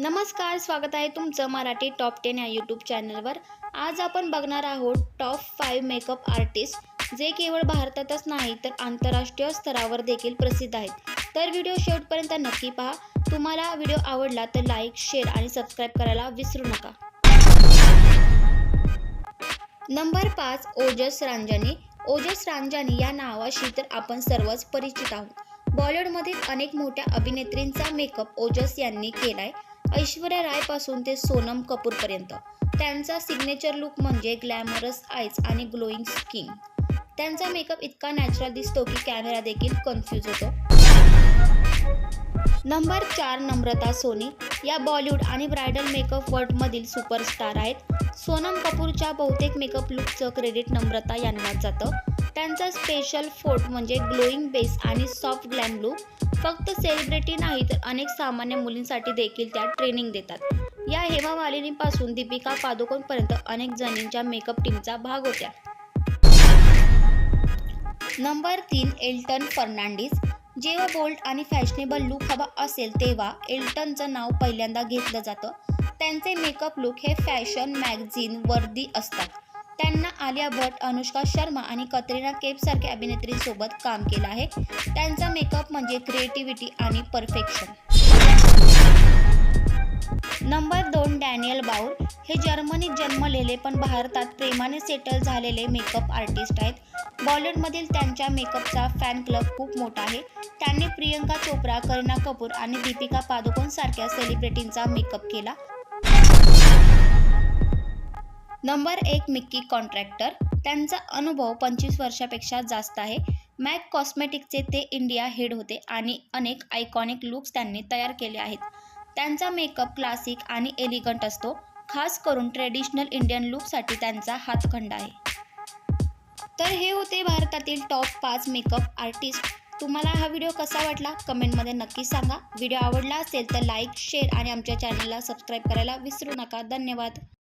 नमस्कार स्वागत आहे तुमचं मराठी टॉप टेन या यूट्यूब चॅनलवर. आज आपण बघणार आहोत टॉप फाईव्ह मेकअप आर्टिस्ट जे केवळ भारतातच नाही तर आंतरराष्ट्रीय स्तरावर देखील प्रसिद्ध आहेत. तर व्हिडिओ शेवटपर्यंत नक्की पहा. तुम्हाला व्हिडिओ आवडला तर लाईक शेअर आणि सबस्क्राईब करायला विसरू नका. नंबर पाच ओजस रांजानी ओजस रांजानी या नावाशी तर आपण सर्वच परिचित आहोत. बॉलिवूडमधील अनेक मोठ्या अभिनेत्रींचा मेकअप ओजस यांनी केलाय. ऐश्वर्या रायपासून ते सोनम कपूरपर्यंत. त्यांचा सिग्नेचर लुक म्हणजे ग्लॅमरस आईज आणि ग्लोईंग स्किन त्यांचा मेकअप इतका नॅचरल दिसतो की कॅमेरा देखील कन्फ्यूज होतो. नंबर चार नम्रता सोनी. या बॉलिवूड आणि ब्रायडल मेकअप वर्ल्डमधील सुपरस्टार आहेत. सोनम कपूरच्या बहुतेक मेकअप लुकचं क्रेडिट नम्रता यांनाच जातं. त्यांचा स्पेशल फोर्ट म्हणजे ग्लोईंग बेस आणि सॉफ्ट ग्लॅम लुक फक्त सेलिब्रिटी नाही तर अनेक सामान्य मुलींसाठी देखील त्या ट्रेनिंग देतात. या हेमा मालिनीपासून दीपिका पादुकोणपर्यंत अनेक जणींच्या मेकअप टीमचा भाग होत्या. नंबर तीन एल्टन फर्नांडिस. जेव्हा बोल्ड आणि फॅशनेबल लुक हवा असेल तेव्हा एल्टनचं नाव पहिल्यांदा घेतलं जातं. त्यांचे मेकअप लुक हे फॅशन मॅगझिन वर्दी असतात. त्यांना आलिया भट अनुष्का शर्मा आणि कतरिना केपसारख्या अभिनेत्रींसोबत काम केलं आहे. त्यांचा मेकअप म्हणजे क्रिएटिव्हिटी आणि परफेक्शन नंबर दोन डॅनियल बाऊल हे जर्मनीत जन्मलेले पण भारतात प्रेमाने सेटल झालेले मेकअप आर्टिस्ट आहेत. बॉलिवूडमधील त्यांच्या मेकअपचा फॅन क्लब खूप मोठा आहे. त्यांनी प्रियंका चोप्रा करीना कपूर आणि दीपिका पादुकोण सारख्या सेलिब्रिटींचा मेकअप केला. नंबर एक मिक्की कॉन्ट्रॅक्टर. त्यांचा अनुभव पंचवीस वर्षापेक्षा जास्त आहे. मॅक कॉस्मेटिकचे ते इंडिया हेड होते आणि अनेक आयकॉनिक लुक्स त्यांनी तयार केले आहेत. त्यांचा मेकअप क्लासिक आणि एलिगंट असतो. खास करून ट्रेडिशनल इंडियन लुकसाठी त्यांचा हातखंड आहे. तर हे होते भारतातील टॉप पाच मेकअप आर्टिस्ट. तुम्हाला हा व्हिडिओ कसा वाटला? कमेंटमध्ये नक्की सांगा. व्हिडिओ आवडला असेल तर लाईक शेअर आणि आमच्या चॅनलला सबस्क्राईब करायला विसरू नका. धन्यवाद.